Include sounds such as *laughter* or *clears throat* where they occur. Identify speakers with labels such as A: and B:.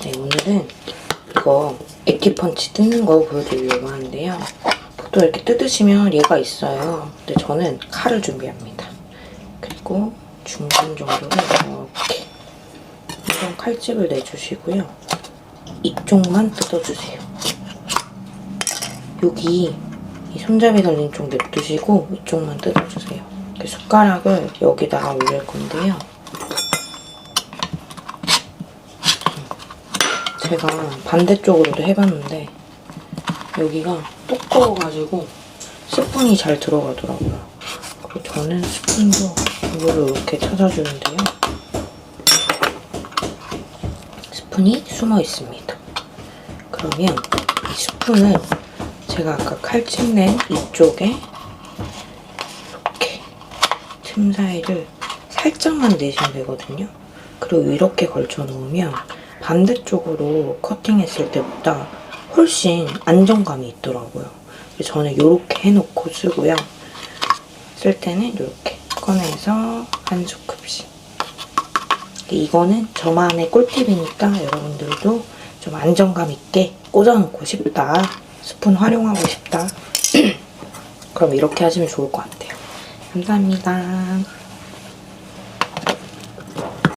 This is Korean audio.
A: 네, 오늘은 이거 액티펀치 뜯는 거 보여드리려고 하는데요. 보통 이렇게 뜯으시면 얘가 있어요. 근데 저는 칼을 준비합니다. 그리고 중간 정도로 이렇게 우선 칼집을 내주시고요. 이쪽만 뜯어주세요. 여기 이 손잡이 달린 쪽 냅두시고 이쪽만 뜯어주세요. 이렇게 숟가락을 여기다가 올릴 건데요. 제가 반대쪽으로도 해봤는데 여기가 두꺼워가지고 스푼이 잘 들어가더라고요. 그리고 저는 스푼도 이거를 이렇게 찾아주는데요. 스푼이 숨어 있습니다. 그러면 이 스푼을 제가 아까 칼집 낸 이쪽에 이렇게 틈 사이를 살짝만 내시면 되거든요. 그리고 이렇게 걸쳐 놓으면 반대쪽으로 커팅했을 때보다 훨씬 안정감이 있더라고요. 저는 이렇게 해놓고 쓰고요. 쓸 때는 이렇게 꺼내서 한 스쿱씩. 이거는 저만의 꿀팁이니까 여러분들도 좀 안정감 있게 꽂아놓고 싶다. 스푼 활용하고 싶다. *clears throat* 그럼 이렇게 하시면 좋을 것 같아요. 감사합니다.